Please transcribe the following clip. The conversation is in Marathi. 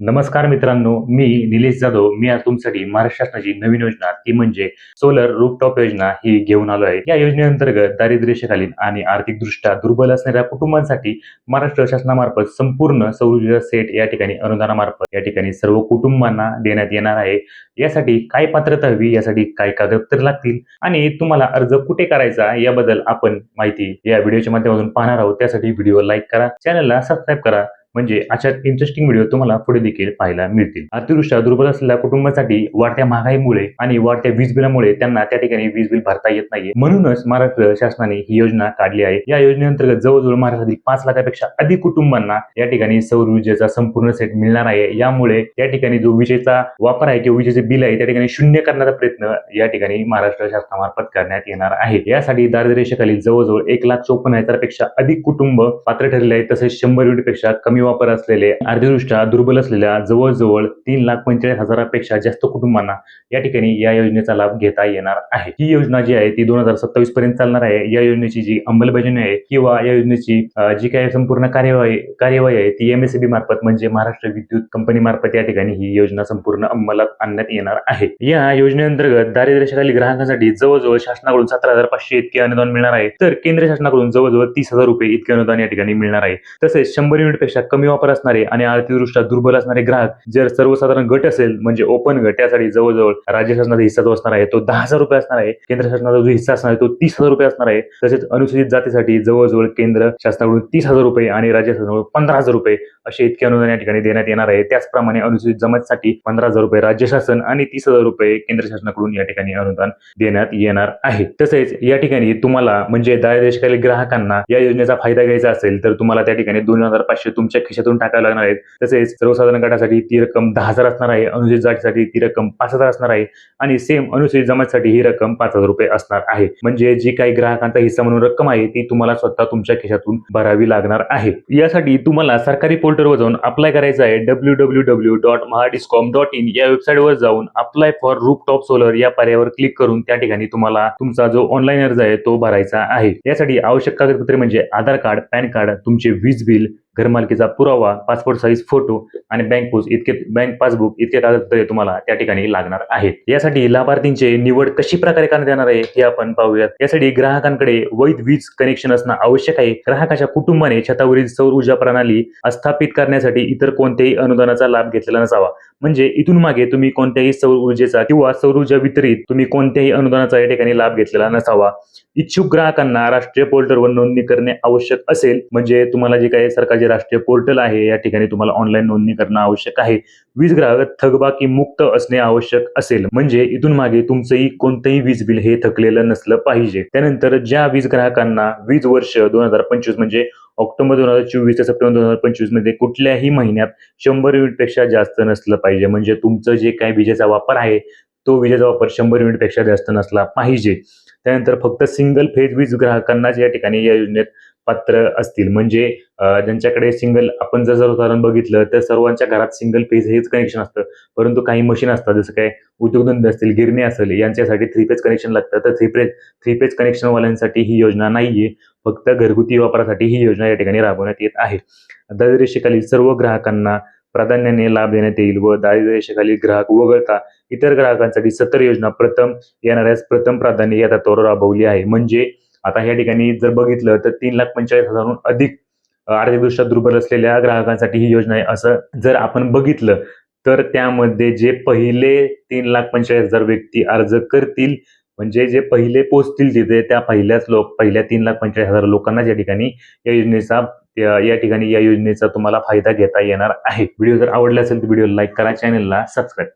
नमस्कार मित्रांनो मी निलेश जाधव. मी आज तुमच्यासाठी महाराष्ट्र शासनाची नवीन योजना ती म्हणजे सोलर रूपटॉप योजना ही घेऊन आलो आहे या योजनेअंतर्गत दारिद्र्यशालीन आणि आर्थिकदृष्ट्या दुर्बल असणाऱ्या कुटुंबांसाठी महाराष्ट्र शासनामार्फत संपूर्ण सौर ऊर्जा सेट या ठिकाणी अनुदानामार्फत या ठिकाणी सर्व कुटुंबांना देण्यात येणार आहे. यासाठी काय पात्रता हवी यासाठी काय कागदपत्र लागतील आणि तुम्हाला अर्ज कुठे करायचा याबद्दल आपण माहिती या व्हिडिओच्या माध्यमातून पाहणार आहोत. त्यासाठी व्हिडिओ लाईक करा चॅनलला सबस्क्राईब करा म्हणजे अशा इंटरेस्टिंग व्हिडिओ तुम्हाला पुढे देखील पाहायला मिळतील. अतिवृष्टी दुर्बल असलेल्या कुटुंबासाठी वाढत्या महागाईमुळे आणि वाढत्या वीज बिलामुळे त्यांना त्या ठिकाणी वीज बिल भरता येत नाहीये. म्हणूनच महाराष्ट्र शासनाने ही योजना काढली आहे. या योजनेअंतर्गत जवळजवळ महाराष्ट्रातील पाच लाखापेक्षा अधिक कुटुंबांना या ठिकाणी सौर ऊर्जेचा संपूर्ण सेट मिळणार आहे. यामुळे त्या ठिकाणी जो विजेचा वापर आहे किंवा विजेचे बिल आहे त्या ठिकाणी शून्य करण्याचा प्रयत्न या ठिकाणी महाराष्ट्र शासनामार्फत करण्यात येणार आहे. यासाठी दारिद्र्यरेषेखाली जवळजवळ एक लाख चोपन्न हजारपेक्षा अधिक कुटुंब पात्र ठरले आहे. तसेच शंभर युनिटपेक्षा कमी वापर असलेले आर्थिकदृष्ट्या दुर्बल असलेल्या जवळजवळ तीन लाख पंचेचाळीस हजारापेक्षा जास्त कुटुंबांना या ठिकाणी या योजनेचा लाभ घेता येणार आहे. ही योजना जी आहे ती दोन हजार सत्तावीस पर्यंत चालणार आहे. या योजनेची जी अंमलबजावणी आहे किंवा या योजनेची जी काही संपूर्ण कार्यवाही कार्यवाही आहे ती एमएसबी मार्फत म्हणजे महाराष्ट्र विद्युत कंपनी मार्फत या ठिकाणी ही योजना संपूर्ण अंमलात आणण्यात येणार आहे. या योजनेअंतर्गत दारिद्र्यशाली ग्राहकांसाठी जवळजवळ शासनाकडून सतरा हजार पाचशे इतके अनुदान मिळणार आहे. तर केंद्र शासनाकडून जवळजवळ तीस हजार रुपये इतके अनुदान या ठिकाणी मिळणार आहे. तसेच शंभर युनिटपेक्षा कमी वापर असणारे आणि आर्थिकदृष्ट्या दुर्बल असणारे ग्राहक जर सर्वसाधारण गट असेल म्हणजे ओपन गट त्यासाठी जवळजवळ राज्य शासनाचा हिस्सा जो असणार आहे तो दहा हजार रुपये असणार आहे. केंद्र शासनाचा जो हिस्सा असणार आहे तो तीस हजार रुपये असणार आहे. तसेच अनुसूचित जातीसाठी जवळजवळ केंद्र शासनाकडून तीस हजार रुपये आणि राज्य शासनाकडून पंधरा हजार रुपये असे इतके अनुदान या ठिकाणी देण्यात येणार आहे. त्याचप्रमाणे अनुसूचित जमातीसाठी पंधरा हजार रुपये राज्य शासन आणि तीस हजार रुपये केंद्र शासनाकडून या ठिकाणी अनुदान देण्यात येणार आहे. तसेच या ठिकाणी तुम्हाला म्हणजे दारिद्र्यशाली ग्राहकांना या योजनेचा फायदा घ्यायचा असेल तर तुम्हाला त्या ठिकाणी दोन हजार पाचशे तुमच्या खिशातून टाकायला लागणार आहेत. तसेच सर्वसाधारण गटासाठी ती रक्कम दहा हजार असणार आहे. अनुसूचित जातीसाठी ती रक्कम पाच हजार असणार आहे. आणि सेम अनुसूचित जमातीसाठी ही रक्कम पाच हजार रुपये असणार आहे. म्हणजे जी काही ग्राहकांचा हिस्सा म्हणून रक्कम आहे ती तुम्हाला स्वतः तुमच्या खिशातून भरावी लागणार आहे. यासाठी तुम्हाला सरकारी पोर्टलवर जाऊन अप्लाय करायचं आहे W W W dot Mahadiscom dot in या वेबसाईटवर जाऊन apply for roof top solar या पर्यायावर क्लिक करून त्या ठिकाणी तुम्हाला तुमचा जो ऑनलाईन अर्ज आहे तो भरायचा आहे. यासाठी आवश्यक कागदपत्रे म्हणजे आधार कार्ड पॅन कार्ड तुमचे वीज बिल घरमालकीचा पुरावा पासपोर्ट साईज फोटो आणि बँक पोस्ट इतके बँक पासबुक इतके कागदपत्रे तुम्हाला त्या ठिकाणी लागणार आहेत. यासाठी लाभार्थींचे निवड कशी प्रकारे करण्यात येणार आहे हे आपण पाहूयात. यासाठी ग्राहकांकडे वैध वीज कनेक्शन असणं आवश्यक आहे. ग्राहकाच्या कुटुंबाने छतावरील सौर ऊर्जा प्रणाली स्थापित करण्यासाठी इतर कोणत्याही अनुदानाचा लाभ घेतलेला नसावा. म्हणजे इथून मागे तुम्ही कोणत्याही सौर ऊर्जेचा किंवा सौर ऊर्जा वितरित तुम्ही कोणत्याही अनुदानाचा या ठिकाणी लाभ घेतलेला नसावा. इच्छुक ग्राहकांना राष्ट्रीय पोर्टलवर नोंदणी करणे आवश्यक असेल. म्हणजे तुम्हाला जे काही राष्ट्रीय पोर्टल आहे. या ठिकाणी तुम्हाला ऑनलाईन नोंदणी करणं आवश्यक आहे. वीज ग्राहक थकबाकी मुक्त असणे आवश्यक असेल. म्हणजे इथून मागे तुमचंही कोणतंही वीज बिल हे थकलेलं नसलं पाहिजे. त्यानंतर ज्या वीज ग्राहकांना वीज वर्ष दोन हजार पंचवीस म्हणजे ऑक्टोबर दोन हजार चोवीस ते सप्टेंबर दोन हजार पंचवीसमध्ये कुठल्याही महिन्यात शंभर युनिटपेक्षा जास्त नसलं पाहिजे. म्हणजे तुमचं जे काही विजेचा वापर आहे तो विजेचा वापर शंभर युनिटपेक्षा जास्त नसला पाहिजे. त्यानंतर फक्त सिंगल फेज वीज ग्राहकांनाच या ठिकाणी या योजनेत पात्र असतील. म्हणजे ज्यांच्याकडे सिंगल आपण जर जर उदाहरण बघितलं तर सर्वांच्या घरात सिंगल फेज हेच कनेक्शन असतं. परंतु काही मशीन असतात जसं काय उद्योगधंदे असतील गिरणी असेल यांच्यासाठी थ्री पेज कनेक्शन लागतं. तर थ्री पेज थ्री पेज कनेक्शनवाल्यांसाठी ही योजना नाहीये. फक्त घरगुती वापरासाठी ही योजना या ठिकाणी राबवण्यात येत आहे. दारिद्र्यरेषेखालील सर्व ग्राहकांना प्राधान्याने लाभ देण्यात येईल व दारिद्र्यरेषेखालील ग्राहक वगळता इतर ग्राहकांसाठी सत्तर योजना प्रथम येणाऱ्यास प्रथम प्राधान्य या तत्वावर राबवली आहे. म्हणजे आता या ठिकाणी जर बघितलं तर तीन लाख पंचेचाळीस हजारहून अधिक आर्थिकदृष्ट्या दुर्बल असलेल्या ग्राहकांसाठी ही योजना आहे. असं जर आपण बघितलं तर त्यामध्ये जे पहिले तीन लाख पंचेचाळीस हजार व्यक्ती अर्ज करतील म्हणजे जे पहिले पोचतील तिथे त्या पहिल्याच लोक पहिल्या तीन लाख पंचेचाळीस हजार लोकांनाच या ठिकाणी या योजनेचा या ठिकाणी या योजनेचा तुम्हाला फायदा घेता येणार आहे. व्हिडिओ जर आवडला असेल तर व्हिडिओ लाईक करा चॅनलला सबस्क्राईब